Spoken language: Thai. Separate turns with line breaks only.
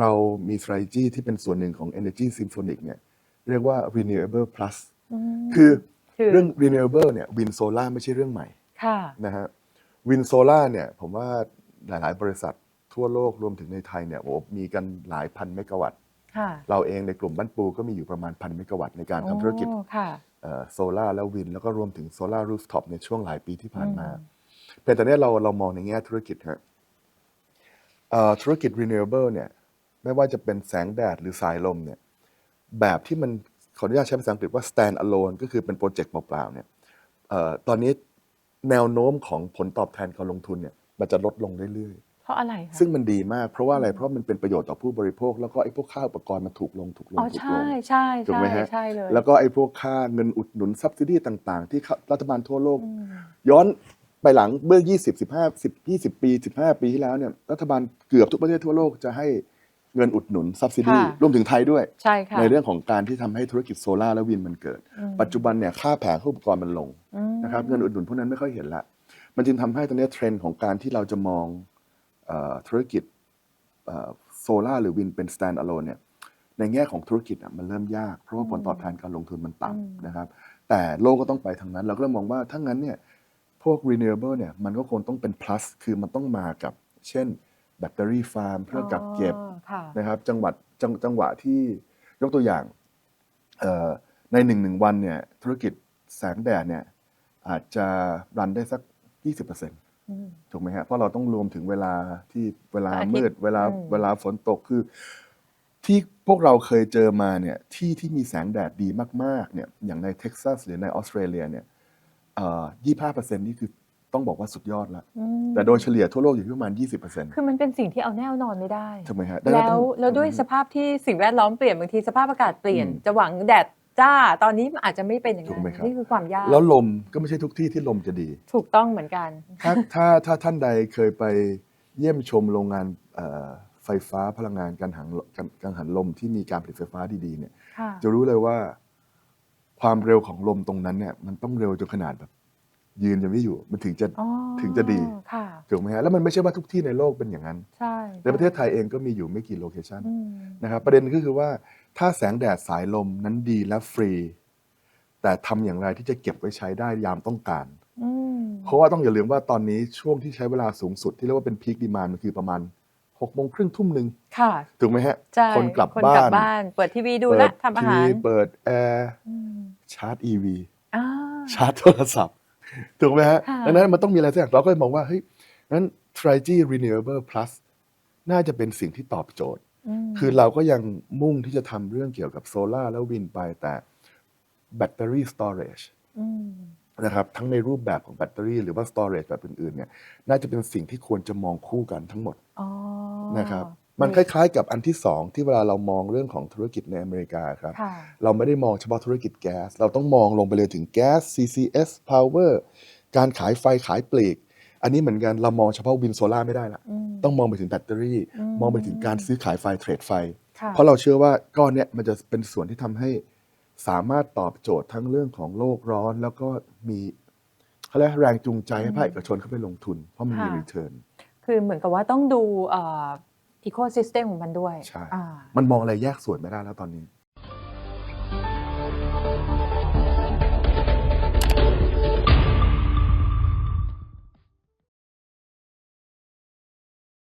เรามี strategy ที่เป็นส่วนหนึ่งของ Energy Symphonic เนี่ยเรียกว่า renewable plus
ม
คือ
คือ
เรื่อง renewable เนี่ย wind solar ไม่ใช่เรื่องใหม่
ค่ะ
นะฮะ wind solar เนี่ยผมว่าหลาย ๆ บริษัททั่วโลกรวมถึงในไทยเนี่ยโอ้โหมีกันหลายพันเมกะวัตต์
ค่ะ
เราเองในกลุ่มบ้านปูก็มีอยู่ประมาณพันเมกะวัตต์ในการทำธุรกิจ
โอ้ค่ะ
โซลาร์และวิน แล้วก็รวมถึงโซลาร์รูฟท็อปในช่วงหลายปีที่ผ่านมาเพียงแต่เนี้ยเราเรามองในแง่ธุรกิจฮะเอ่อธุรกิจ renewable เนี่ย ไม่ว่าจะเป็นแสงแดดหรือสายลมเนี่ยแบบที่มันขออนุญาตใช้ภาษาอังกฤษว่า stand alone ก็คือเป็นโปรเจกต์เปล่าๆเนี่ยเอ่อตอนนี้แนวโน้มของผลตอบแทนการลงทุนเนี่ยมันจะลดลงเรื่อย
เพราะอะไรคะ
ๆซึ่งมันดีมากเพราะว่าอะไรเพราะมันเป็นประโยชน์ต่อผู้บริโภค แล้วก็ไอ้พวกค่าอุปกรณ์มันถูกลงถูกลง
อ๋อ
ถูกล
ใช่
ง
ใช่
ถูก
ใช่
ไหมฮะ
ใช่เลย
แล้วก็ไอ้พวกค่าเงินอุดหนุน subsidy ต่าง ๆ ที่รัฐบาลทั่วโลก
อืม
ย้อนไปหลังเมื่อ 20 15 10 20 ปี 15 ปีที่แล้วเนี่ยรัฐบาลเกือบทุกประเทศทั่วโลกจะให้ เงินอุดหนุน subsidy
ค่ะ
รวมถึงไทยด้วย
ใช่ค่ะ
ในเรื่องของการที่ทำให้ธุรกิจโซลาร์และวินมันเกิด
อืม
ปัจจุบันเนี่ยค่าแผงอุปกรณ์มันลง
อืม
นะครับเงินอุดหนุนพวกนั้นไม่ค่อยเห็นละ มันจึงทำให้ตอนนี้เทรนด์ของการที่เราจะมองเออธุรกิจโซลาร์หรือวินเป็น stand alone เนี่ยในแง่ของธุรกิจอะมันเริ่มยาก เพราะว่าผลตอบแทนการลงทุนมัน
อืม
ต่ำนะครับ แต่โลกก็ต้องไปทางนั้น เราก็เลยมองว่าถ้างั้นเนี่ยพวก renewable เนี่ยมันก็คงต้องเป็น plus คือมันต้องมากับ เช่น แบตเตอรี่ฟาร์ม เพื่อกักเก็บ
อ๋อค่ะ
นะครับจังหวัดจังจังหวะที่ยกตัวอย่างเอ่อในหนึ่งหนึ่งวันเนี่ยธุรกิจแสงแดดเนี่ยอาจจะรันได้สัก 20%
อืม
ถูกไหมฮะเพราะเราต้องรวมถึงเวลาที่เวลา
พระอาทิตย์
มืดเวลา
อืม
เวลาฝนตกคือ ที่พวกเราเคยเจอมาเนี่ยที่ที่มีแสงแดดดีมากๆเนี่ยอย่างในเท็กซัสหรือในออสเตรเลียเนี่ยยี่ห้าเปอร์เซ็นต์นี่คือ ต้องบอกว่าสุดยอดละ
อืม
แต่โดยเฉลี่ยทั่วโลกอยู่ที่ประมาณ 20%
คือมันเป็นสิ่งที่เอาแน่นอนไม่ได้
ถูกไหมฮะดังนั้น
แล้ว
ต้อง
แล้วด้วยสภาพที่สิ่งแวดล้อมเปลี่ยนบางทีสภาพอากาศเปลี่ยน
อืม
จะหวังแดดจ้าตอนนี้มันอาจจะไม่เป็นอย่าง
ถู
นั้
กไหม
น
ครับ
นี่คือความยาก
แล้วลมก็ไม่ใช่ทุกที่ที่ลมจะดี
ถูกต้องเหมือนกัน
ถ้าถ้าถ้าท่านใดเคยไปเยี่ยมชมโรงงานเอ่อไฟฟ้าพลังงานการหันการกังหันลมที่มีการผลิตไฟฟ้าดีๆเนี่ย
ค่ะ
จะรู้เลยว่าความเร็วของลมตรงนั้นเนี่ยมันต้องเร็วจนขนาดแบบ ยืนจะไม่อยู่มันถึงจะ
อ๋อ
ถึงจะดี
ค่ะ
ถูกไหมฮะแล้วมันไม่ใช่ว่าทุกที่ในโลกเป็นอย่างนั้น
ใช่
ในประเทศไทยเองก็มีอยู่ไม่กี่โลเคชัน
อืม
นะครับประเด็นก็คือว่าถ้าแสงแดดสายลมนั้นดีและฟรี แต่ทำอย่างไรที่จะเก็บไว้ใช้ได้ยามต้องการ
อืม
เพราะว่าต้องอย่าลืมว่าตอนนี้ช่วงที่ใช้เวลาสูงสุดที่เรียกว่าเป็นพีคดีมานมันคือประมาณ6กโมงครึ่งทุ่มหนึ่ง
ค่ะ
ถูกไหมฮะ
ใช่
คนกลับ
คน
บ้าก
ลั
น
บบ้านเปิดทีวีดู
เปิ
และ
ด
ทำอา
ที
หาร
วีเปิดแอร์
อืม
ชาร์จ EV
อ่า
ชาร์จโทรศัพท์ ถูกไหมฮะ
ค่ะ
ดังนั้นมันต้องมีอะไรสักอย่างเราก็เลยมองว่าเฮ้ยนั้น Trigy Renewable Plus น่าจะเป็นสิ่งที่ตอบโจทย์
ม
คือเราก็ยังมุ่งที่จะทำเรื่องเกี่ยวกับโซลาร์แล้ววินไปแต่แบตเตอรี่ storage
อืม
นะครับทั้งในรูปแบบของแบตเตอรี่หรือว่า storage แบบอื่นๆเนี่ยน่าจะเป็นสิ่งที่ควรจะมองคู่กันทั้งหมด
อ๋อ
นะครับ มันคล้ายๆ กับอันที่สองที่เวลาเรามองเรื่องของธุรกิจในอเมริกาครับ
ค่ะ
เราไม่ได้มองเฉพาะธุรกิจแก๊ส เราต้องมองลงไปเลยถึงแก๊ส CCS Power การขายไฟขายปลีก อันนี้เหมือนกันเรามองเฉพาะวินโซล่าไม่ได้ละ
อืม
ต้องมองไปถึงแบตเตอรี่
อืม
มองไปถึงการซื้อขายไฟเทรดไฟ
ค่ะ
เพราะเราเชื่อว่าก้อนเนี้ยมันจะเป็นส่วนที่ทำให้สามารถตอบโจทย์ทั้งเรื่องของโลกร้อน แล้วก็มีเขาเรียกแรงจูงใจให้ภาคเอกชนเข้าไปลงทุน เพราะมันมี
ค่ะ
รีเทิร์น
คือเหมือนกับว่าต้องดูเอ่ออีโคซิสเต็มของมันด้วย
ใช่
อ่า
มันมองอะไรแยกส่วนไม่ได้แล้วตอนนี้